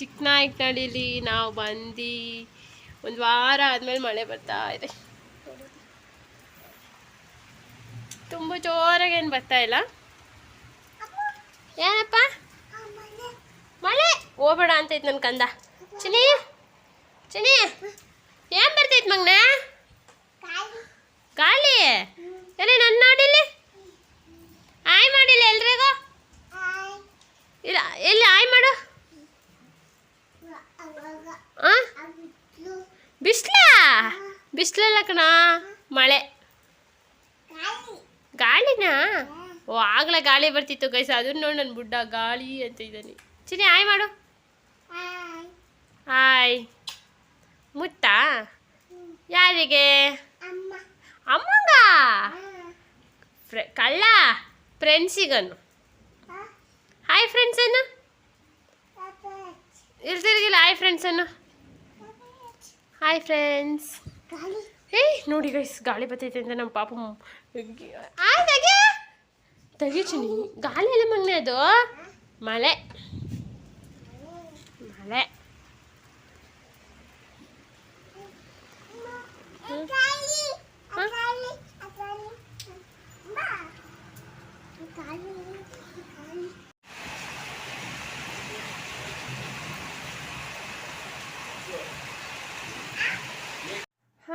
ಚಿಕ್ಕನಾಯಕನಹಳ್ಳಿಲಿ ನಾವು ಬಂದು ಒಂದು ವಾರ ಆದಮೇಲೆ ಮಳೆ ಬರ್ತಾ ಇದೆ. ತುಂಬ ಜೋರಾಗಿ ಏನು ಬರ್ತಾ ಇಲ್ಲ. ಏನಪ್ಪ? ಮಳೆ? ಹೋಗ್ಬೇಡ ಅಂತೈತೆ ನನ್ನ ಕಂದ. ಚಿನಿ ಚಿನಿ ಏನು ಬರ್ತೈತೆ ಮಗ್ನ? ಗಾಳಿ. ಎಲ್ಲಿ, ನನ್ನ ನೋಡಿಲ್ಲಿ? ಆಯ್ ಮಾಡಿಲ್ಲ ಎಲ್ರಿಗೂ? ಇಲ್ಲ, ಎಲ್ಲಿ, ಆಯ್ ಮಾಡು. ಬಿಸ್ಲಾ? ಬಿಸ್ಲಲ್ಲ ಕಣ ಮಳೆ. ಗಾಳಿನಾ? ಓ ಆಗಲೇ ಗಾಳಿ ಬರ್ತಿತ್ತು ಗೈಸ ಅದನ್ನ ನೋಡಿ ನನ್ನ ಬುಡ್ಡ ಗಾಳಿ ಅಂತ ಇದ್ದಾನೆ. ಚಿನಿ ಆಯ್ ಮಾಡು. ಹಾಯ್. ಮುತ್ತಾ? ಯಾರಿಗೆ? ಅಮ್ಮಂಗ? ಕಳ್ಳ? ಫ್ರೆಂಡ್ಸಿಗನು ಹಾಯ್ ಫ್ರೆಂಡ್ಸ್ ಅನ್ನು ತಿರುಗಿಲ್ಲ ಹಾಯ್ ಫ್ರೆಂಡ್ಸ್ ಅನ್ನು ಹಾಯ್ ಫ್ರೆಂಡ್ಸ್ ಏ ನೋಡಿ ಗೈಸ್ ಗಾಳಿ ಬರ್ತೈತೆ ಅಂತ ನಮ್ಮ ಪಾಪ ತೆಗಿತೀನಿ ಗಾಳಿ ಎಲ್ಲ ಮಗ್ನೆ ಅದು ಮಳೆ ಮಳೆ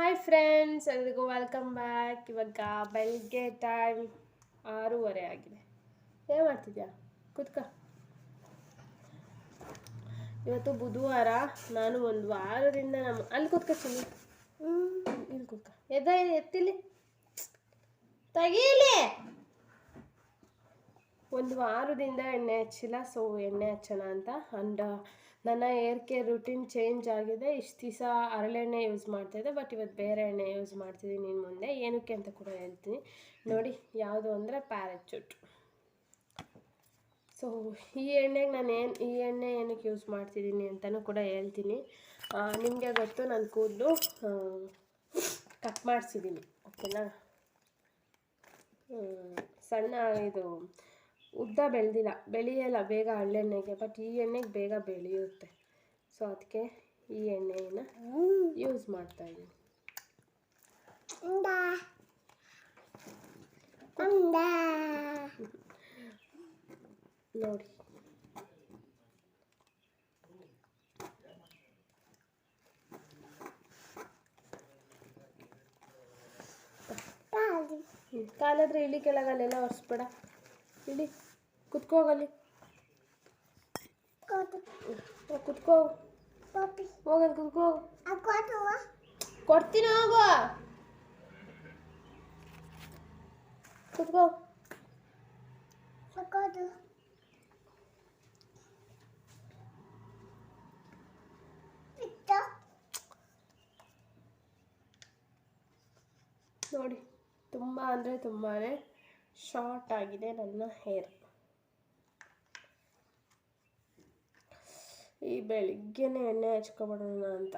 ಹಾಯ್ ಫ್ರೆಂಡ್ಸ್ ಎಲ್ರಿಗೂ ವೆಲ್ಕಮ್ ಬ್ಯಾಕ್ ಇವಾಗ ಬೆಳಗ್ಗೆ ಟೈಮ್ ಆರೂವರೆ ಆಗಿದೆ. ಏನು ಮಾಡ್ತಿದ್ಯಾ? ಕುತ್ಕ. ಇವತ್ತು ಬುಧವಾರ. ನಾನು ಒಂದು ವಾರದಿಂದ ನಮ್ಮ ಅಲ್ಲಿ ಕೂತ್ಕ, ಚಿನ್ನಿ. ಇಲ್ಲಿ ಕುತ್ಕ. ಎದ್ದ ಎತ್ತಿಲಿ ತೆಗೀಲಿ ಒಂದು ವಾರದಿಂದ ಎಣ್ಣೆ ಹಚ್ಚಿಲ್ಲ, ಸೊ ಎಣ್ಣೆ ಹಚ್ಚೋಣ ಅಂತ ಅಂಡ್ ನನ್ನ ಏರ್ ಕೇರ್ ರುಟೀನ್ ಚೇಂಜ್ ಆಗಿದೆ. ಇಷ್ಟು ದಿವಸ ಹರಳೆಣ್ಣೆ ಯೂಸ್ ಮಾಡ್ತಾಯಿದ್ದೆ ಬಟ್ ಇವತ್ತು ಬೇರೆ ಎಣ್ಣೆ ಯೂಸ್ ಮಾಡ್ತಿದ್ದೀನಿ ಇನ್ನು ಮುಂದೆ. ಏನಕ್ಕೆ ಅಂತ ಕೂಡ ಹೇಳ್ತೀನಿ. ನೋಡಿ, ಯಾವುದು ಅಂದರೆ ಪ್ಯಾರಚೂಟ್. ಸೊ ಈ ಎಣ್ಣೆಗೆ ನಾನು ಏನು, ಈ ಎಣ್ಣೆ ಏನಕ್ಕೆ ಯೂಸ್ ಮಾಡ್ತಿದ್ದೀನಿ ಅಂತಲೂ ಕೂಡ ಹೇಳ್ತೀನಿ. ನಿಮಗೆ ಗೊತ್ತು, ನಾನು ಕೂದಲು ಕಟ್ ಮಾಡಿಸಿದ್ದೀನಿ, ಓಕೆನಾ? ಸಣ್ಣ ಇದು ಉದ್ದ ಬೆಳೆದಿಲ್ಲ, ಬೆಳೆಯಲ್ಲ ಬೇಗ ಹಳ್ಳೆಣ್ಣೆಗೆ ಬಟ್ ಈ ಎಣ್ಣೆಗೆ ಬೇಗ ಬೆಳೆಯುತ್ತೆ. ಸೊ ಅದಕ್ಕೆ ಈ ಎಣ್ಣೆಯನ್ನು ಯೂಸ್ ಮಾಡ್ತಾ ಇದ್ದೀನಿ. ನೋಡಿ. ಕಾಲಾದ್ರೆ ಇಳಿ ಕೆಳಗಲ್ಲೆಲ್ಲ ಒರೆಸ್ಬೇಡ. ಇಳಿ ಕುತ್ಕೋಗಲ್ಲಿ. ಕುತ್ಕೋ. ಹೋಗಲ್ಲಿ ಕುತ್ಕೋ. ಕೊಡ್ತೀನಿ ಹೋಗು ಕುತ್ಕೋ. ನೋಡಿ ತುಂಬ ಅಂದರೆ ತುಂಬಾ ಶಾರ್ಟ್ ಆಗಿದೆ ನನ್ನ ಹೇರ್ ಈ ಬೆಳಿಗ್ಗೆನೆ ಎಣ್ಣೆ ಹಚ್ಕೊಬಿಡೋಣ ಅಂತ.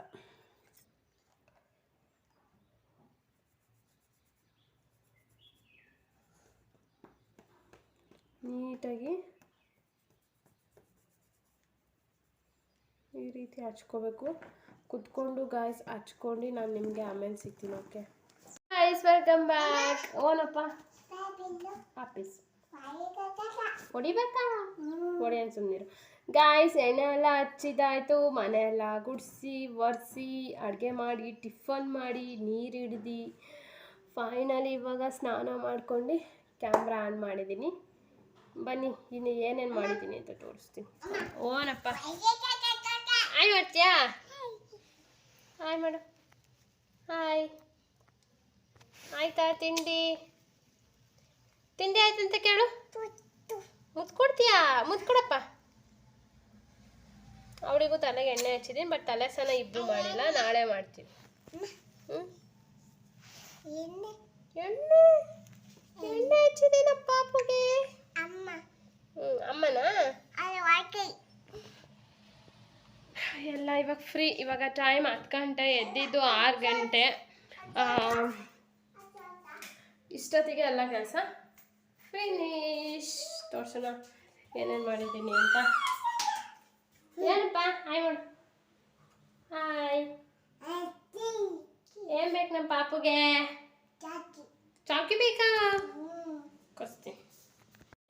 ನೀಟಾಗಿ ಈ ರೀತಿ ಹಚ್ಕೋಬೇಕು. ಕುತ್ಕೊಂಡು ಗಾಯ್ಸ್ ಹಚ್ಕೊಂಡು ನಾನು ನಿಮಗೆ ಆಮೇಲೆ ಸಿಗ್ತೀನಿ ಓಕೆ ಗಾಯ್ಸ್ ವೆಲ್ಕಮ್ ಬ್ಯಾಕ್ ಓನಪ್ಪ? ಆಫೀಸ್ ಹೊಡಿಬೇಕಾ? ಹೊಡಿ ಅಂತ ಸುಮ್ಮನಿರು ಗಾಯ್ಸ್ ಎಣ್ಣೆ ಎಲ್ಲ ಹಚ್ಚಿದಾಯ್ತು. ಮನೆಯೆಲ್ಲ ಗುಡಿಸಿ, ಒರೆಸಿ, ಅಡುಗೆ ಮಾಡಿ, ಟಿಫನ್ ಮಾಡಿ, ನೀರು ಹಿಡ್ದು. ಫೈನಲಿ ಇವಾಗ ಸ್ನಾನ ಮಾಡ್ಕೊಂಡು ಕ್ಯಾಮ್ರಾ ಆನ್ ಮಾಡಿದ್ದೀನಿ ಬನ್ನಿ, ಇನ್ನು ಏನೇನು ಮಾಡಿದ್ದೀನಿ ಅಂತ ತೋರಿಸ್ತೀನಿ. ಓನಪ್ಪ. ಹಾಯ್ ಮಾಡ್ತೀಯಾ ಹಾಯ್ ಮಾಡು ಹಾಯ್ ಆಯ್ತಾ ತಿಂಡಿ? ತಿಂಡಿ ಆಯ್ತು ಅಂತ ಕೇಳು. ಮುದ್ಕೊಡ್ತೀಯಾ? ಕೊಡ್ತೀಯಾ ಮುತ್ತು ಕೊಡಪ್ಪ ಅವಳಿಗೂ ತಲೆಗೆ ಎಣ್ಣೆ ಹಚ್ಚಿದ್ದೀನಿ ಬಟ್ ತಲೆ ಸ್ನಾನ ಇಬ್ಬರು ಮಾಡಿಲ್ಲ. ನಾಳೆ ಮಾಡ್ತೀನಿ. ಹ್ಞೂ ಎಣ್ಣೆ? ಎಣ್ಣೆ? ಪಾಪುಗೆ ಹ್ಞೂ ಅಮ್ಮನಾ? ಎಲ್ಲ ಇವಾಗ ಫ್ರೀ ಇವಾಗ ಟೈಮ್ ಹತ್ತು ಗಂಟೆ ಎದ್ದಿದ್ದು ಆರು ಗಂಟೆ. ಇಷ್ಟೊತ್ತಿಗೆ ಎಲ್ಲ ಕೆಲಸ? ಫಿನಿಶ್ ತೋರ್ಸೋಣ. ಏನೇನು ಮಾಡಿದ್ದೀನಿ ಅಂತ? ಹಾಯ್ ಮಾಡು ಹಾಯ್ ಏನು ಬೇಕು ನಮ್ಮ ಪಾಪುಗೆ? ಚಾಕಿ. ಬೇಕಾ? ಕೊಸ್ತೀನಿ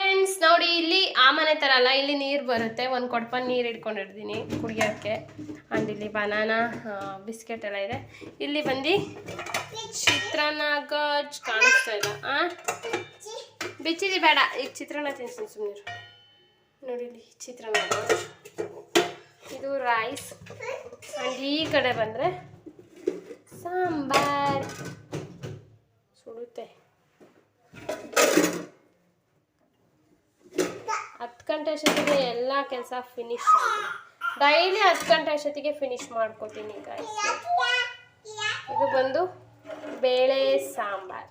ಫ್ರೆಂಡ್ಸ್ ನೋಡಿ ಇಲ್ಲಿ ಆ ಮನೆ ಥರ ಅಲ್ಲ ಇಲ್ಲಿ ನೀರು ಬರುತ್ತೆ. ಒಂದು ಕೊಡಪ ನೀರು ಇಟ್ಕೊಂಡಿರ್ತೀನಿ ಕುಡಿಯೋಕ್ಕೆ. ಆ್ಯಂಡ್ ಇಲ್ಲಿ ಬನಾನ ಬಿಸ್ಕೆಟ್ ಎಲ್ಲ ಇದೆ. ಇಲ್ಲಿ ಬಂದು ಚಿತ್ರಾನ್ನ ಗಜ್ ಕಾಣಿಸ್ತಾ ಇಲ್ಲ. ಹಾಂ ಬಿಚ್ಚಿದಿ ಬೇಡ. ಈಗ ಚಿತ್ರಾನ್ನ ತಿನ್ಸ್ತೀನಿ ಸುಮ್ಮನೆ ನೋಡಿ ಇಲ್ಲಿ ಚಿತ್ರಾನ್ನ. ಇದು ರೈಸ್ ಆ್ಯಂಡ್ ಈ ಕಡೆ ಬಂದರೆ ಸಾಂಬಾರ್. ಸುಡುತ್ತೆ. ಹತ್ತು ಗಂಟೆ ಅಷ್ಟೊತ್ತಿಗೆ ಎಲ್ಲ ಕೆಲಸ ಫಿನಿಶ್ ಡೈಲಿ ಹತ್ತು ಗಂಟೆ ಅಷ್ಟೊತ್ತಿಗೆ ಫಿನಿಶ್ ಮಾಡ್ಕೋತೀನಿ ಗಾಯ್ಸ್ ಇದು ಬಂದು ಬೇಳೆ ಸಾಂಬಾರ್.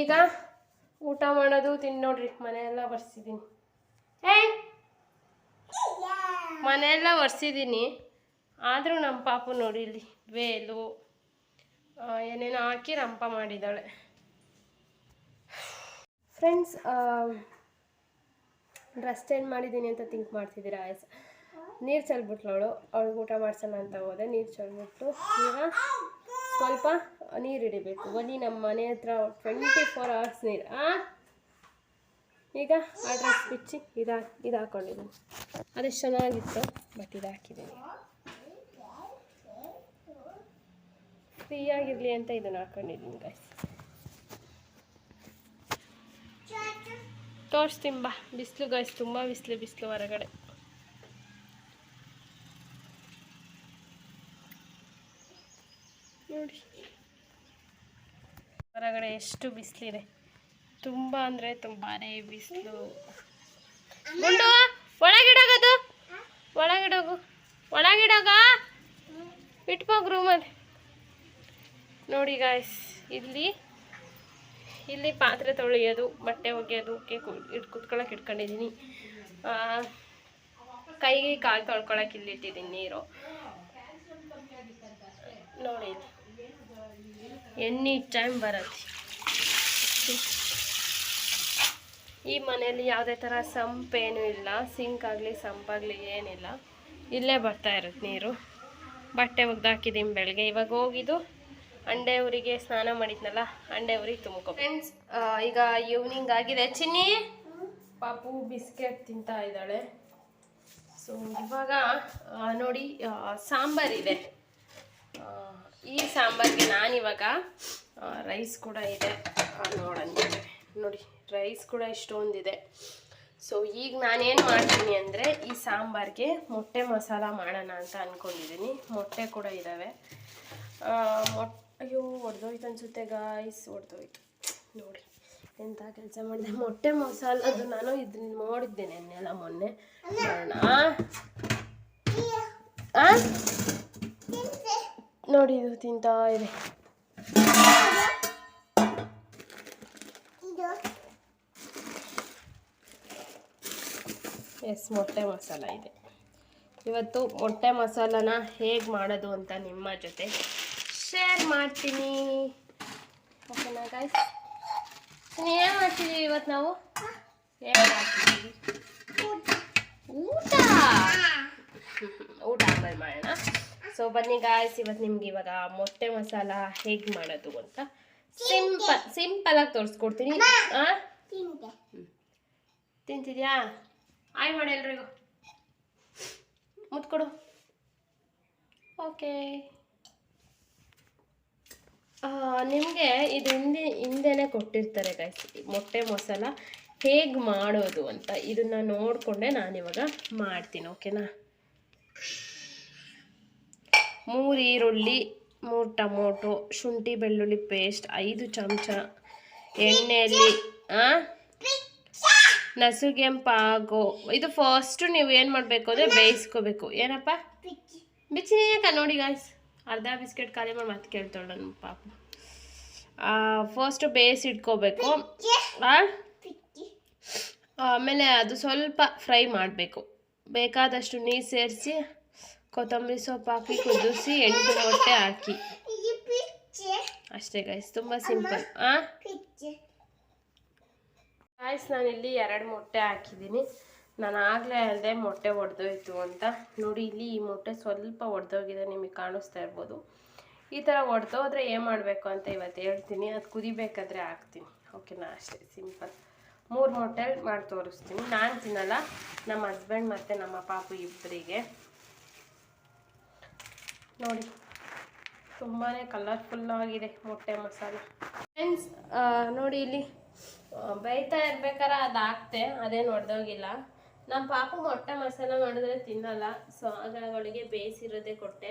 ಈಗ ಊಟ ಮಾಡೋದು ತಿನ್ ನೋಡ್ರಿ ಮನೆಯೆಲ್ಲ ಬರ್ಸಿದ್ದೀನಿ ಏ ಮನೆಯೆಲ್ಲ ಒರೆಸಿದ್ದೀನಿ ಆದರೂ ನಮ್ಮ ಪಾಪು ನೋಡಿ ಇಲ್ಲಿ, ವೇಲು ಏನೇನೋ ಹಾಕಿ ರಂಪ ಮಾಡಿದ್ದಾಳೆ ಫ್ರೆಂಡ್ಸ್ ಡ್ರೆಸ್ ಚೇಂಜ್ ಮಾಡಿದ್ದೀನಿ ಅಂತ ಥಿಂಕ್ ಮಾಡ್ತಿದ್ದೀರ ಆಯ್ಸ್ ನೀರು ಚೆಲ್ಬಿಟ್ಲು ಅವಳು. ಅವಳಿಗೆ ಊಟ ಮಾಡ್ಸೋಣ ಅಂತ ಹೋದೆ. ನೀರು ಚೆಲ್ಬಿಟ್ಟು ಈಗ ಸ್ವಲ್ಪ ನೀರು ಹಿಡಿಬೇಕು. ಬನ್ನಿ ನಮ್ಮ ಮನೆ ಹತ್ರ ಟ್ವೆಂಟಿ ಫೋರ್ ಅವರ್ಸ್ ನೀರು ಈಗ ಆ ಡ್ರೆಸ್ ಬಿಚ್ಚಿ ಇದು ಇದು ಹಾಕ್ಕೊಂಡಿದ್ದೀನಿ ಅದೆಷ್ಟು ಚೆನ್ನಾಗಿತ್ತು ಬಟ್ ಇದು ಫ್ರೀ ಆಗಿರಲಿ ಅಂತ ಇದನ್ನು ಹಾಕ್ಕೊಂಡಿದ್ದೀನಿ ಗೈಸ್ ತೋರಿಸ್ತೀನಿ ಬಾ. ಬಿಸಿಲು ಗೈಸ್ ತುಂಬ ಬಿಸಿಲು ಬಿಸಿಲು ಹೊರಗಡೆ. ನೋಡಿ ಹೊರಗಡೆ ಎಷ್ಟು ಬಿಸಿಲಿದೆ. ತುಂಬ ಅಂದರೆ ತುಂಬಾನೇ ಬಿಸಿಲು. ಗುಂಡು, ಒಳಗಿಡೋಗದು. ಒಳಗಿಡೋಗು, ಒಳಗಿಡೋಗ. ಇಟ್ಬೋಗು ರೂಮಲ್ಲಿ ನೋಡಿ ಗಾಯ್ಸ್ ಇಲ್ಲಿ ಇಲ್ಲಿ ಪಾತ್ರೆ ತೊಳೆಯೋದು, ಬಟ್ಟೆ ಒಗೆಯೋದು ಇಟ್ ಕುತ್ಕೊಳಕ್ಕೆ ಇಟ್ಕೊಂಡಿದ್ದೀನಿ. ಕೈಗೆ ಕಾಲು ತೊಳ್ಕೊಳಕ್ಕೆ ಇಲ್ಲಿ ಇಟ್ಟಿದ್ದೀನಿ ನೀರು ನೋಡಿ ಎನಿ ಟೈಮ್ ಬರುತ್ತೆ. ಈ ಮನೆಯಲ್ಲಿ ಯಾವುದೇ ಥರ ಸಂಪೇನೂ ಇಲ್ಲ, ಸಿಂಕ್ ಆಗಲಿ ಸಂಪಾಗಲಿ ಏನಿಲ್ಲ. ಇಲ್ಲೇ ಬರ್ತಾ ಇರುತ್ತೆ ನೀರು. ಬಟ್ಟೆ ಒಗ್ದಾಕಿದ್ದೀನಿ ಬೆಳಗ್ಗೆ. ಇವಾಗ ಹೋಗಿದ್ದು ಅಂಡೆ ಊರಿಗೆ ಸ್ನಾನ ಮಾಡಿದ್ನಲ್ಲ ಅಂಡೆ ಊರಿಗೆ ತುಂಬ್ಕೊ ಫ್ರೆಂಡ್ಸ್ ಈಗ ಈವ್ನಿಂಗ್ ಆಗಿದೆ. ಚಿನ್ನಿ? ಪಾಪು ಬಿಸ್ಕೆಟ್ ತಿಂತಾ ಇದ್ದಾಳೆ. ಸೊ ಇವಾಗ ನೋಡಿ ಸಾಂಬಾರಿದೆ ಈ ಸಾಂಬಾರಿಗೆ ನಾನಿವಾಗ ರೈಸ್ ಕೂಡ ಇದೆ. ನೋಡೋಣ. ನೋಡಿ ರೈಸ್ ಕೂಡ ಇಷ್ಟೊಂದಿದೆ. ಸೊ ಈಗ ನಾನೇನು ಮಾಡ್ತೀನಿ ಅಂದರೆ, ಈ ಸಾಂಬಾರಿಗೆ ಮೊಟ್ಟೆ ಮಸಾಲ ಮಾಡೋಣ ಅಂತ ಅಂದ್ಕೊಂಡಿದ್ದೀನಿ ಮೊಟ್ಟೆ ಕೂಡ ಇದ್ದಾವೆ ಮೊಟ್ಟೆ ಅಯ್ಯೋ, ಒಡೆದೋಯ್ತು ಅನಿಸುತ್ತೆ ಗಾಯ್ಸ್ ಒಡೆದೋಯ್ತು. ನೋಡಿ ಎಂಥ ಕೆಲಸ ಮಾಡಿದೆ. ಮೊಟ್ಟೆ ಮಸಾಲದು ನಾನು ಇದನ್ನ ನೋಡಿದ್ದೇನೆ ಮೊನ್ನೆ. ಮಾಡೋಣ? ನೋಡಿ ಇದು ತಿಂತಾ ಇದೆ. ಎಸ್ ಮೊಟ್ಟೆ ಮಸಾಲ ಇದೆ. ಇವತ್ತು ಮೊಟ್ಟೆ ಮಸಾಲನ ಹೇಗೆ ಮಾಡೋದು ಅಂತ ನಿಮ್ಮ ಜೊತೆ ಶೇರ್ ಮಾಡ್ತೀನಿ. ಓಕೆನಾ ಗಾಯ್ಸ್ ಏನು ಮಾಡ್ತೀವಿ ಇವತ್ತು ನಾವು? ಏನು ಮಾಡ್ತೀವಿ ಊಟ. ಊಟ ಆಮೇಲೆ ಮಾಡೋಣ. ಸೊ ಬನ್ನಿ ಗಾಯ್ಸ್ ಇವತ್ತು ನಿಮ್ಗೆ ಇವಾಗ ಮೊಟ್ಟೆ ಮಸಾಲ ಹೇಗೆ ಮಾಡೋದು ಅಂತ ಸಿಂಪಲ್ ಸಿಂಪಲ್ ಆಗಿ ತೋರಿಸ್ಕೊಡ್ತೀನಿ. ತಿಂತಿದ್ಯಾ? ಆಯ್ ಮಾಡಿ ಎಲ್ರಿಗೂ. ಮುತ್ಕೊಡು. ಓಕೆ ನಿಮಗೆ ಇದು ಹಿಂದೆ ಹಿಂದೆನೆ ಕೊಟ್ಟಿರ್ತಾರೆ ಗಾಯ್ಸ್ ಮೊಟ್ಟೆ ಮಸಾಲ ಹೇಗೆ ಮಾಡೋದು ಅಂತ. ಇದನ್ನು ನೋಡಿಕೊಂಡೆ ನಾನಿವಾಗ ಮಾಡ್ತೀನಿ ಓಕೆನಾ ಮೂರು ಈರುಳ್ಳಿ ಮೂರು ಟೊಮೊಟೊ, ಶುಂಠಿ, ಬೆಳ್ಳುಳ್ಳಿ ಪೇಸ್ಟ್ ಐದು ಚಮಚ ಎಣ್ಣೆಯಲ್ಲಿ ನಸುಗೆಂಪಾಗೋ ಇದು ಫಸ್ಟು ನೀವು ಏನು ಮಾಡಬೇಕು ಅಂದರೆ ಬೇಯಿಸ್ಕೋಬೇಕು. ಏನಪ್ಪ? ಬಿಚ್ಚಿನೇಕ ನೋಡಿ ಗಾಯ್ಸ್ ಅರ್ಧ ಬಿಸ್ಕೆಟ್ ಖಾಲಿ ಮಾಡಿ, ಮತ್ತೆ ಕೇಳ್ತಾಳೆ ನನ್ನ ಪಾಪ. ಫಸ್ಟು ಬೇಯಿಸಿಟ್ಕೋಬೇಕು ಆಮೇಲೆ ಅದು ಸ್ವಲ್ಪ ಫ್ರೈ ಮಾಡಬೇಕು. ಬೇಕಾದಷ್ಟು ನೀರು ಸೇರಿಸಿ ಕೊತ್ತಂಬರಿ ಸೊಪ್ಪು ಹಾಕಿ ಕುದಿಸಿ ಎಂಟು ಮೊಟ್ಟೆ ಹಾಕಿ. ಅಷ್ಟೇ ಗಾಯ್ಸ್ ತುಂಬ ಸಿಂಪಲ್ ಆ? ಗಾಯ್ಸ್ ನಾನಿಲ್ಲಿ ಎರಡು ಮೊಟ್ಟೆ ಹಾಕಿದ್ದೀನಿ. ನಾನು ಆಗಲೇ ಅಲ್ಲದೆ ಮೊಟ್ಟೆ ಒಡೆದೋಯ್ತು ಅಂತ. ನೋಡಿ ಇಲ್ಲಿ ಈ ಮೊಟ್ಟೆ ಸ್ವಲ್ಪ ಒಡೆದೋಗಿದೆ ನಿಮಗೆ ಕಾಣಿಸ್ತಾ ಇರ್ಬೋದು. ಈ ಥರ ಒಡೆದೋದ್ರೆ ಏನು ಮಾಡಬೇಕು ಅಂತ ಇವತ್ತು ಹೇಳ್ತೀನಿ. ಅದು ಕುದಿಬೇಕಾದ್ರೆ ಹಾಕ್ತೀನಿ. ಓಕೆನಾ ಅಷ್ಟೇ ಸಿಂಪಲ್ ಮೂರು ಮೊಟ್ಟೆ ಮಾಡಿ ತೋರಿಸ್ತೀನಿ. ನಾನು ತಿನ್ನಲ್ಲ ನಮ್ಮ ಹಸ್ಬೆಂಡ್ ಮತ್ತು ನಮ್ಮ ಪಾಪು ಇಬ್ಬರಿಗೆ ನೋಡಿ. ತುಂಬಾ ಕಲರ್ಫುಲ್ಲಾಗಿದೆ ಮೊಟ್ಟೆ ಮಸಾಲೆ. ಫ್ರೆಂಡ್ಸ್ ನೋಡಿ ಇಲ್ಲಿ ಬೈತಾ ಬೇಯ್ತಾ ಇರ್ಬೇಕಾರೆ ಅದು ಹಾಕ್ತೆ ಅದೇನು ಹೊಡೆದೋಗಿಲ್ಲ ನಮ್ಮ ಪಾಪು ಮೊಟ್ಟೆ ಮಸಾಲ ಮಾಡಿದ್ರೆ ತಿನ್ನಲ್ಲ ಸೊ ಅವಳಿಗೆ ಬೇಯಿಸಿರೋದೇ ಕೊಟ್ಟೆ.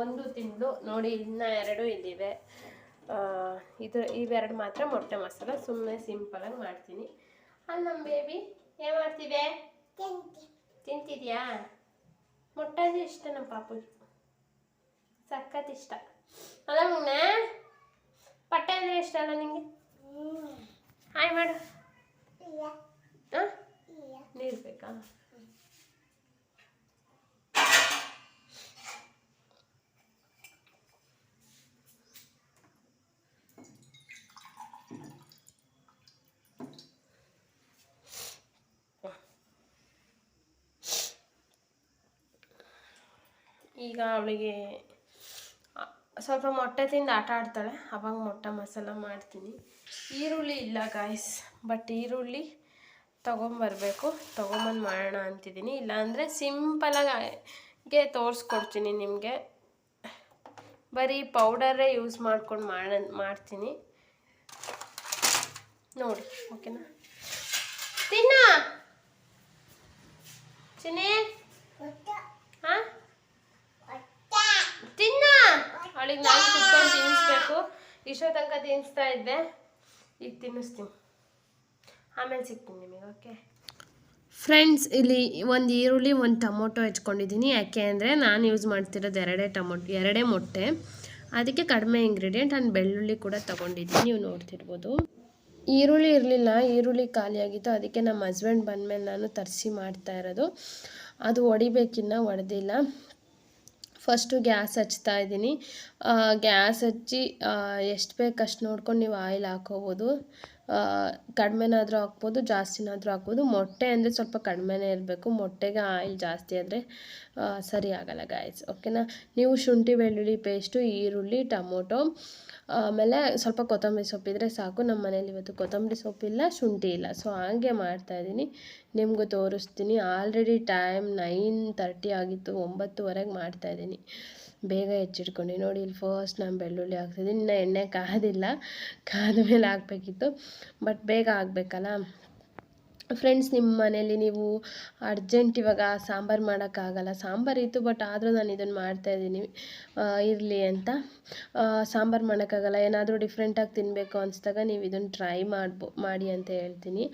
ಒಂದು ತಿಂದು ನೋಡಿ ಇನ್ನ ಎರಡು ಇಲ್ಲಿವೆ. ಇದು ಇವೆರಡು ಮಾತ್ರ ಮೊಟ್ಟೆ ಮಸಾಲ ಸುಮ್ಮನೆ ಸಿಂಪಲಾಗಿ ಮಾಡ್ತೀನಿ. ಅಲ್ಲಿ ನಮ್ಮ ಬೇಬಿ ಏನು ಮಾಡ್ತಿದೆ ತಿಂತಿದ್ಯಾ? ಮೊಟ್ಟೆ ಇಷ್ಟ ನಮ್ಮ ಪಾಪುಗೆ. ಸಖತ್ ಇಷ್ಟ ಅಲ್ಲ ಮುನ್ನ ಪಟ್ಟೆ ಅಂದರೆ ಇಷ್ಟ ಅಲ್ಲ ನಿಂಗೆ? ಹಾಯ್ ಮಾಡು. ಹಾಂ? ನೀರು ಬೇಕಾ? ಈಗ ಅವಳಿಗೆ ಸ್ವಲ್ಪ ಮೊಟ್ಟೆ ತಿಂದು ಆಟ ಆಡ್ತಾಳೆ. ಅವಾಗ ಮೊಟ್ಟೆ ಮಸಾಲ ಮಾಡ್ತೀನಿ. ಈರುಳ್ಳಿ ಇಲ್ಲ ಗಾಯ್ಸ್ ಬಟ್ ಈರುಳ್ಳಿ ತೊಗೊಂಬರ್ಬೇಕು. ತೊಗೊಂಬಂದು ಮಾಡೋಣ ಅಂತಿದ್ದೀನಿ. ಇಲ್ಲಾಂದರೆ ಸಿಂಪಲಾಗೆ ತೋರಿಸ್ಕೊಡ್ತೀನಿ ನಿಮಗೆ. ಬರೀ ಪೌಡರೇ ಯೂಸ್ ಮಾಡ್ಕೊಂಡು ಮಾಡ ಮಾಡ್ತೀನಿ. ನೋಡಿ ಓಕೆನಾ ತಿನ್ನ! ಚಿನ್ನಿ? ಹಾಂ ತಿನ್ನ ಅವಳಿಗೆ ನಾನು ಕುತ್ಕೊಂಡು ತಿನ್ನಿಸ್ಬೇಕು ಇಷ್ಟೋ ತನಕ ತಿನ್ನಿಸ್ತಾ ಇದ್ದೆ. ಈಗ ತಿನ್ನಿಸ್ತೀನಿ. ಆಮೇಲೆ ಸಿಗ್ತೀನಿ ನಿಮಗೆ ಓಕೆ ಫ್ರೆಂಡ್ಸ್ ಇಲ್ಲಿ ಒಂದು ಈರುಳ್ಳಿ, ಒಂದು ಟೊಮೊಟೊ ಹೆಚ್ಕೊಂಡಿದ್ದೀನಿ. ಯಾಕೆ ಅಂದರೆ ನಾನು ಯೂಸ್ ಮಾಡ್ತಿರೋದು ಎರಡೇ ಟೊಮೊಟೊ, ಎರಡೇ ಮೊಟ್ಟೆ. ಅದಕ್ಕೆ ಕಡಿಮೆ ಇಂಗ್ರೀಡಿಯೆಂಟ್ ನಾನು ಬೆಳ್ಳುಳ್ಳಿ ಕೂಡ ತೊಗೊಂಡಿದ್ದೀನಿ. ನೀವು ನೋಡ್ತಿರ್ಬೋದು. ಈರುಳ್ಳಿ ಇರಲಿಲ್ಲ, ಈರುಳ್ಳಿ ಖಾಲಿಯಾಗಿತ್ತು ಅದಕ್ಕೆ ನಮ್ಮ ಹಸ್ಬೆಂಡ್ ಬಂದಮೇಲೆ ನಾನು ತರಿಸಿ ಮಾಡ್ತಾ ಇರೋದು. ಅದು ಹೊಡಿಬೇಕಿನ್ನ ಹೊಡೆದಿಲ್ಲ ಫಸ್ಟು ಗ್ಯಾಸ್ ಹಚ್ತಾ ಇದ್ದೀನಿ. ಗ್ಯಾಸ್ ಹಚ್ಚಿ ಎಷ್ಟು ಬೇಕು ಅಷ್ಟು ನೋಡ್ಕೊಂಡು ನೀವು ಆಯಿಲ್ ಹಾಕೋಬೋದು. ಕಡಿಮೆನಾದರೂ ಹಾಕ್ಬೋದು, ಜಾಸ್ತಿನಾದರೂ ಹಾಕ್ಬೋದು. ಮೊಟ್ಟೆ ಅಂದರೆ ಸ್ವಲ್ಪ ಕಡಿಮೆನೇ ಇರಬೇಕು. ಮೊಟ್ಟೆಗೆ ಆಯಿಲ್ ಜಾಸ್ತಿ ಆದರೆ ಸರಿ ಆಗಲ್ಲ ಗಾಯ್ಸ್ ಓಕೆನಾ ನೀವು ಶುಂಠಿ, ಬೆಳ್ಳುಳ್ಳಿ ಪೇಸ್ಟು ಈರುಳ್ಳಿ, ಟೊಮೊಟೊ, ಆಮೇಲೆ ಸ್ವಲ್ಪ ಕೊತ್ತಂಬರಿ ಸೊಪ್ಪಿದ್ರೆ ಸಾಕು. ನಮ್ಮ ಮನೇಲಿ ಇವತ್ತು ಕೊತ್ತಂಬರಿ ಸೊಪ್ಪಿಲ್ಲ ಶುಂಠಿ ಇಲ್ಲ. ಸೊ ಹಾಗೆ ಮಾಡ್ತಾಯಿದ್ದೀನಿ ನಿಮಗೂ ತೋರಿಸ್ತೀನಿ. ಆಲ್ರೆಡಿ ಟೈಮ್ ನೈನ್ ತರ್ಟಿ ಆಗಿತ್ತು, ಒಂಬತ್ತುವರೆಗೆ ಮಾಡ್ತಾಯಿದ್ದೀನಿ ಬೇಗ ಹೆಚ್ಚಿಟ್ಕೊಂಡು ನೋಡಿ, ಇಲ್ಲಿ ಫಸ್ಟ್ ನಾನು ಬೆಳ್ಳುಳ್ಳಿ ಹಾಕ್ತಿದ್ದೀನಿ. ಇನ್ನೂ ಎಣ್ಣೆ ಕಾದಿಲ್ಲ. ಕಾದ ಮೇಲೆ ಹಾಕಬೇಕಿತ್ತು. ಬಟ್ ಬೇಗ ಆಗಬೇಕಲ್ಲ? ಫ್ರೆಂಡ್ಸ್ ನಿಮ್ಮ ಮನೇಲಿ ನೀವು ಅರ್ಜೆಂಟ್ ಇವಾಗ ಸಾಂಬಾರು ಮಾಡೋಕ್ಕಾಗಲ್ಲ. ಸಾಂಬಾರು ಇತ್ತು ಬಟ್ ಆದರೂ ನಾನು ಇದನ್ನು ಮಾಡ್ತಾಯಿದ್ದೀನಿ ಇರಲಿ ಅಂತ. ಸಾಂಬಾರು ಮಾಡೋಕ್ಕಾಗಲ್ಲ. ಏನಾದರೂ ಡಿಫ್ರೆಂಟಾಗಿ ತಿನ್ನಬೇಕು ಅನಿಸ್ದಾಗ ನೀವು ಇದನ್ನು ಟ್ರೈ ಮಾಡ್ಬೋ, ಮಾಡಿ ಅಂತ ಹೇಳ್ತೀನಿ.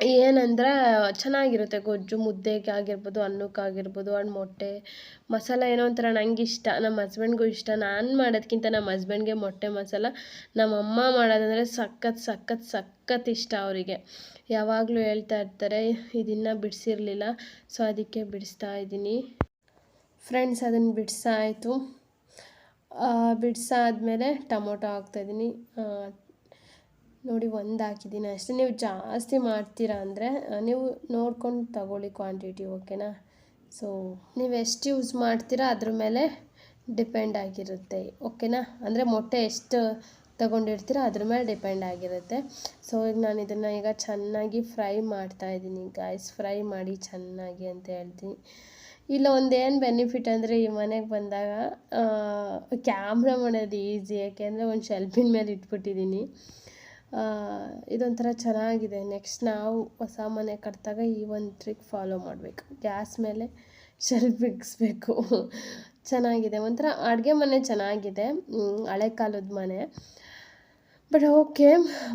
ಏನಂದ್ರೆ ಚೆನ್ನಾಗಿರುತ್ತೆ ಗೊಜ್ಜು ಮುದ್ದೆಗೆ ಆಗಿರ್ಬೋದು, ಅನ್ನಕ್ಕಾಗಿರ್ಬೋದು ಆ್ಯಂಡ್ ಮೊಟ್ಟೆ, ಮಸಾಲ ಏನೋ ಒಂಥರ ನಂಗೆ ಇಷ್ಟ. ನಮ್ಮ ಹಸ್ಬೆಂಡ್ಗೂ ಇಷ್ಟ. ನಾನು ಮಾಡೋದಕ್ಕಿಂತ ನಮ್ಮ ಹಸ್ಬೆಂಡ್ಗೆ ಮೊಟ್ಟೆ, ಮಸಾಲ ನಮ್ಮ ಅಮ್ಮ ಮಾಡೋದಂದರೆ ಸಖತ್ ಸಖತ್ ಸಖತ್ ಇಷ್ಟ ಅವರಿಗೆ. ಯಾವಾಗಲೂ ಹೇಳ್ತಾ ಇರ್ತಾರೆ, ಇದನ್ನು ಬಿಡಿಸಿರ್ಲಿಲ್ಲ ಸೊ ಅದಕ್ಕೆ ಬಿಡಿಸ್ತಾ ಇದ್ದೀನಿ. ಫ್ರೆಂಡ್ಸ್ ಅದನ್ನು ಬಿಡಿಸಾಯಿತು. ಬಿಡಿಸಾದ್ಮೇಲೆ ಟೊಮೊಟೊ ಹಾಕ್ತಾಯಿದ್ದೀನಿ ನೋಡಿ ಒಂದು ಹಾಕಿದ್ದೀನಿ. ಅಷ್ಟೇ ನೀವು ಜಾಸ್ತಿ ಮಾಡ್ತೀರಾ ಅಂದರೆ ನೀವು ನೋಡ್ಕೊಂಡು ತಗೊಳ್ಳಿ ಕ್ವಾಂಟಿಟಿ ಓಕೆನಾ ಸೊ ನೀವು ಎಷ್ಟು ಯೂಸ್ ಮಾಡ್ತೀರಾ ಅದ್ರ ಮೇಲೆ ಡಿಪೆಂಡ್ ಆಗಿರುತ್ತೆ ಓಕೆನಾ ಅಂದರೆ ಮೊಟ್ಟೆ ಎಷ್ಟು ತಗೊಂಡಿರ್ತೀರ ಅದ್ರ ಮೇಲೆ ಡಿಪೆಂಡ್ ಆಗಿರುತ್ತೆ. ಸೊ ಈಗ ನಾನು ಇದನ್ನು ಈಗ ಚೆನ್ನಾಗಿ ಫ್ರೈ ಮಾಡ್ತಾ ಇದ್ದೀನಿ ಗಾಯ್ಸ್ ಫ್ರೈ ಮಾಡಿ ಚೆನ್ನಾಗಿ ಅಂತ ಹೇಳ್ತೀನಿ. ಇಲ್ಲ ಒಂದೇನು ಬೆನಿಫಿಟ್ ಅಂದರೆ ಈ ಮನೆಗೆ ಬಂದಾಗ ಕ್ಯಾಮ್ರಾ ಮಾಡೋದು ಈಸಿ ಯಾಕೆಂದರೆ ಒಂದು ಶೆಲ್ಫಿನ ಮೇಲೆ ಇಟ್ಬಿಟ್ಟಿದ್ದೀನಿ. ಇದೊಂಥರ ಚೆನ್ನಾಗಿದೆ. ನೆಕ್ಸ್ಟ್ ನಾವು ಹೊಸ ಮನೆ ಕಟ್ಟಿದಾಗ ಈ ಒಂದು ಟ್ರಿಕ್ ಫಾಲೋ ಮಾಡಬೇಕು. ಗ್ಯಾಸ್ ಮೇಲೆ ಶೆಲ್ಫ್ ಬಿಗ್ಸ್ಬೇಕು. ಚೆನ್ನಾಗಿದೆ. ಒಂಥರ ಅಡುಗೆ ಮನೆ ಚೆನ್ನಾಗಿದೆ. ಹಳೆ ಕಾಲದ ಮನೆ. ಬಟ್ ಓಕೆ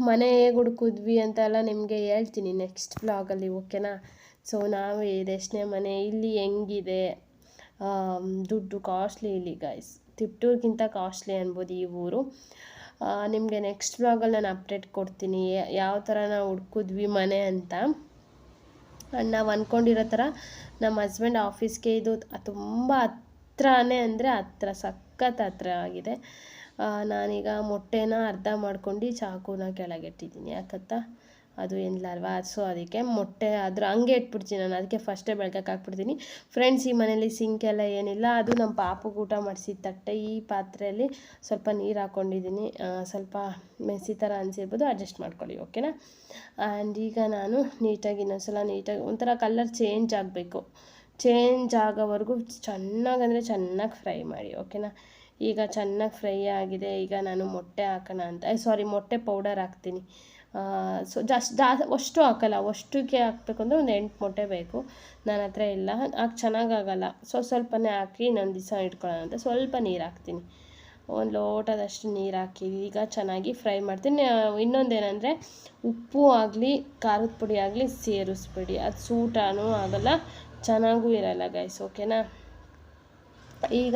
ಮನೆ ಹೇಗೆ ಹುಡ್ಕಿದ್ವಿ ಅಂತೆಲ್ಲ ನಿಮಗೆ ಹೇಳ್ತೀನಿ ನೆಕ್ಸ್ಟ್ ಬ್ಲಾಗಲ್ಲಿ ಓಕೆನಾ ಸೊ ನಾವು ಇದೆಷ್ಟನೇ ಮನೆ, ಇಲ್ಲಿ ಹೆಂಗಿದೆ? ದುಡ್ಡು ಕಾಸ್ಟ್ಲಿ ಇಲ್ಲಿ ಗೈಸ್ ತಿಪ್ಟೂರ್ಗಿಂತ ಕಾಸ್ಟ್ಲಿ ಅನ್ಬೋದು ಈ ಊರು. ನಿಮಗೆ ನೆಕ್ಸ್ಟ್ ವ್ಲಾಗಲ್ಲಿ ನಾನು ಅಪ್ಡೇಟ್ ಕೊಡ್ತೀನಿ. ಯಾವ ಥರ ನಾವು ಹುಡ್ಕಿದ್ವಿ ಮನೆ ಅಂತ. ಆ್ಯಂಡ್ ನಾವು ಅಂದ್ಕೊಂಡಿರೋ ಥರ ನಮ್ಮ ಹಸ್ಬೆಂಡ್ ಆಫೀಸ್ಗೆ ಇದು ತುಂಬ ಹತ್ರನೇ ಅಂದರೆ ಹತ್ರ, ಸಖತ್ ಹತ್ರ ಆಗಿದೆ. ನಾನೀಗ ಮೊಟ್ಟೆನ ಅರ್ಧ ಮಾಡ್ಕೊಂಡು ಚಾಕುನ ಕೆಳಗಿಟ್ಟಿದ್ದೀನಿ. ಯಾಕತ್ತಾ? ಅದು ಏನಿಲ್ಲಲ್ವಾ? ಸೊ ಅದಕ್ಕೆ ಮೊಟ್ಟೆ ಆದರೂ ಹಂಗೆ ಇಟ್ಬಿಡ್ತೀನಿ ನಾನು. ಅದಕ್ಕೆ ಫಸ್ಟೇ ಬೆಳಕಕ್ಕೆ ಹಾಕ್ಬಿಡ್ತೀನಿ. ಫ್ರೆಂಡ್ಸ್ ಈ ಮನೇಲಿ ಸಿಂಕ್ ಎಲ್ಲ ಏನಿಲ್ಲ, ಅದು ನಮ್ಮ ಪಾಪಗೆ ಊಟ ಮಾಡಿಸಿದ ತಟ್ಟೆ ಈ ಪಾತ್ರೆಯಲ್ಲಿ ಸ್ವಲ್ಪ ನೀರು ಹಾಕ್ಕೊಂಡಿದ್ದೀನಿ ಸ್ವಲ್ಪ ಮೆಸಿ ಥರ ಅನಿಸಿರ್ಬೋದು ಅಡ್ಜಸ್ಟ್ ಮಾಡ್ಕೊಳ್ಳಿ ಓಕೆನಾ ಆ್ಯಂಡ್ ಈಗ ನಾನು ನೀಟಾಗಿ ಇನ್ನೊಂದ್ಸಲ ನೀಟಾಗಿ ಒಂಥರ ಕಲರ್ ಚೇಂಜ್ ಆಗಬೇಕು. ಚೇಂಜ್ ಆಗೋವರೆಗೂ ಚೆನ್ನಾಗಂದರೆ ಚೆನ್ನಾಗಿ ಫ್ರೈ ಮಾಡಿ ಓಕೆನಾ ಈಗ ಚೆನ್ನಾಗಿ ಫ್ರೈ ಆಗಿದೆ, ಈಗ ನಾನು ಮೊಟ್ಟೆ ಹಾಕೋಣ ಅಂತ ಸಾರಿ ಮೊಟ್ಟೆ ಪೌಡರ್ ಹಾಕ್ತೀನಿ. ಸೊ ಜಾಸ್ತಿ ಜಾ ಅಷ್ಟು ಹಾಕಲ್ಲ, ಅಷ್ಟಕ್ಕೆ ಹಾಕ್ಬೇಕು ಅಂದರೆ ಒಂದು ಎಂಟು ಮೊಟ್ಟೆ ಬೇಕು. ನನ್ನ ಹತ್ರ ಇಲ್ಲ. ಹಾಕಿ, ಚೆನ್ನಾಗಾಗಲ್ಲ. ಸೊ ಸ್ವಲ್ಪನೇ ಹಾಕಿ ಇನ್ನೊಂದು ದಿವಸ ಇಟ್ಕೊಳ್ಳೋಣ ಅಂತ ಸ್ವಲ್ಪ ನೀರು ಹಾಕ್ತೀನಿ. ಒಂದು ಲೋಟದಷ್ಟು ನೀರು ಹಾಕಿ ಈಗ ಚೆನ್ನಾಗಿ ಫ್ರೈ ಮಾಡ್ತೀನಿ. ಇನ್ನೊಂದೇನೆಂದರೆ ಉಪ್ಪು ಆಗಲಿ, ಖಾರದ ಪುಡಿ ಆಗಲಿ ಸೇರಿಸ್ಬಿಡಿ ಅದು ಸೂಟನೂ ಆಗಲ್ಲ, ಚೆನ್ನಾಗೂ ಇರಲ್ಲ ಗೈಸ್ ಓಕೆನಾ ಈಗ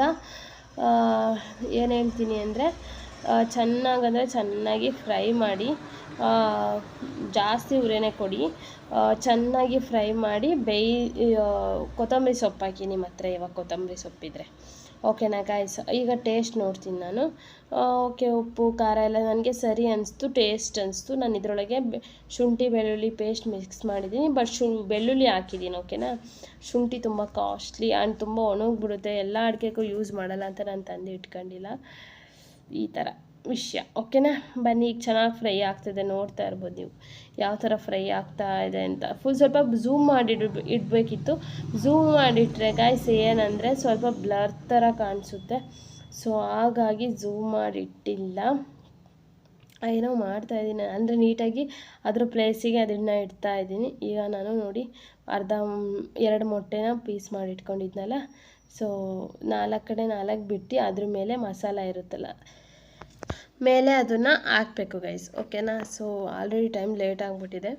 ಏನು ಹೇಳ್ತೀನಿ ಅಂದರೆ ಚೆನ್ನಾಗಂದರೆ ಚೆನ್ನಾಗಿ ಫ್ರೈ ಮಾಡಿ ಜಾಸ್ತಿ ಉರಿನೇ ಕೊಡಿ. ಚೆನ್ನಾಗಿ ಫ್ರೈ ಮಾಡಿ ಬೇಯಿ ಕೊತ್ತಂಬರಿ ಸೊಪ್ಪು ಹಾಕಿ ನಿಮ್ಮ ಹತ್ರ ಇವಾಗ ಕೊತ್ತಂಬರಿ ಸೊಪ್ಪಿದ್ರೆ. ಓಕೆನಾ ಗಾಯ್ಸ್ ಈಗ ಟೇಸ್ಟ್ ನೋಡ್ತೀನಿ ನಾನು. ಓಕೆ ಉಪ್ಪು, ಖಾರ ಎಲ್ಲ ನನಗೆ ಸರಿ ಅನಿಸ್ತು ಟೇಸ್ಟ್ ಅನಿಸ್ತು. ನಾನು ಇದರೊಳಗೆ ಶುಂಠಿ, ಬೆಳ್ಳುಳ್ಳಿ ಪೇಸ್ಟ್ ಮಿಕ್ಸ್ ಮಾಡಿದ್ದೀನಿ. ಬಟ್ ಶು, ಬೆಳ್ಳುಳ್ಳಿ ಹಾಕಿದ್ದೀನಿ ಓಕೆನಾ ಶುಂಠಿ ತುಂಬ ಕಾಸ್ಟ್ಲಿ ಆ್ಯಂಡ್ ತುಂಬ ಒಣಗಿಬಿಡುತ್ತೆ. ಎಲ್ಲ ಅಡುಗೆಗೂ ಯೂಸ್ ಮಾಡಲ್ಲ ಅಂತ ನಾನು ತಂದು ಇಟ್ಕೊಂಡಿಲ್ಲ ಈ ಥರ. ವಿಷಯ. ಓಕೆನಾ ಬನ್ನಿ, ಈಗ ಚೆನ್ನಾಗಿ ಫ್ರೈ ಆಗ್ತಿದೆ, ನೋಡ್ತಾ ಇರ್ಬೋದು ನೀವು. ಯಾವ ಥರ ಫ್ರೈ ಆಗ್ತಾ ಇದೆ ಅಂತ. ಫುಲ್ ಸ್ವಲ್ಪ ಝೂಮ್ ಮಾಡಿ ಇಡ್ ಇಡಬೇಕಿತ್ತು. ಝೂಮ್ ಮಾಡಿಟ್ರೆ ಗಾಯ್ಸ್ ಏನಂದರೆ ಸ್ವಲ್ಪ ಬ್ಲರ್ ಥರ ಕಾಣಿಸುತ್ತೆ. ಸೊ ಹಾಗಾಗಿ ಝೂಮ್ ಮಾಡಿಟ್ಟಿಲ್ಲ ಏನೋ ಮಾಡ್ತಾ ಇದ್ದೀನಿ. ಅಂದರೆ ನೀಟಾಗಿ ಅದ್ರ ಪ್ಲೇಸಿಗೆ ಅದನ್ನು ಇಡ್ತಾ ಇದ್ದೀನಿ. ಈಗ ನಾನು ನೋಡಿ, ಅರ್ಧ ಎರಡು ಮೊಟ್ಟೆನ ಪೀಸ್ ಮಾಡಿ ಇಟ್ಕೊಂಡಿದ್ನಲ್ಲ. ಸೊ ನಾಲ್ಕು ಕಡೆ ನಾಲ್ಕು ಬಿಟ್ಟು ಅದ್ರ ಮೇಲೆ ಮಸಾಲ ಇರುತ್ತಲ್ಲ. ಮೇಲೆ ಅದನ್ನು ಹಾಕಬೇಕು ಗೈಸ್ ಓಕೆನಾ ಸೊ ಆಲ್ರೆಡಿ ಟೈಮ್ ಲೇಟ್ ಆಗಿಬಿಟ್ಟಿದೆ.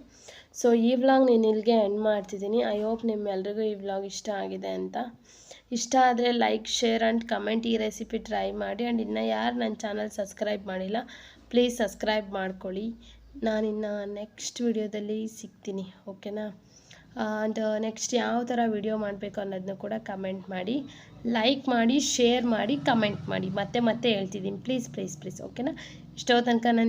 ಸೊ ಈ ವ್ಲಾಗ್ ನಾನು ಇಲ್ಲಿಗೆ ಎಂಡ್ ಮಾಡ್ತಿದ್ದೀನಿ. ಐ ಹೋಪ್ ನಿಮ್ಮೆಲ್ರಿಗೂ ಈ ವ್ಲಾಗ್ ಇಷ್ಟ ಆಗಿದೆ ಅಂತ. ಇಷ್ಟ ಆದರೆ ಲೈಕ್ ಶೇರ್ ಆ್ಯಂಡ್ ಕಮೆಂಟ್ ಈ ರೆಸಿಪಿ ಟ್ರೈ ಮಾಡಿ. ಆ್ಯಂಡ್ ಇನ್ನು ಯಾರು ನನ್ನ ಚಾನಲ್ ಸಬ್ಸ್ಕ್ರೈಬ್ ಮಾಡಿಲ್ಲ ಪ್ಲೀಸ್ ಸಬ್ಸ್ಕ್ರೈಬ್ ಮಾಡ್ಕೊಳ್ಳಿ. ನಾನಿನ್ನು ನೆಕ್ಸ್ಟ್ ವಿಡಿಯೋದಲ್ಲಿ ಸಿಗ್ತೀನಿ ಓಕೆನಾ ಆ್ಯಂಡ್ ನೆಕ್ಸ್ಟ್ ಯಾವ ಥರ ವಿಡಿಯೋ ಮಾಡಬೇಕು ಅನ್ನೋದನ್ನ ಕೂಡ ಕಮೆಂಟ್ ಮಾಡಿ. ಲೈಕ್ ಮಾಡಿ ಶೇರ್ ಮಾಡಿ ಕಮೆಂಟ್ ಮಾಡಿ. ಮತ್ತೆ ಮತ್ತೆ ಹೇಳ್ತಿದ್ದೀನಿ. ಪ್ಲೀಸ್ ಪ್ಲೀಸ್ ಪ್ಲೀಸ್ ಓಕೆನಾ ಇಷ್ಟೋ ತನಕ ನನ್ನ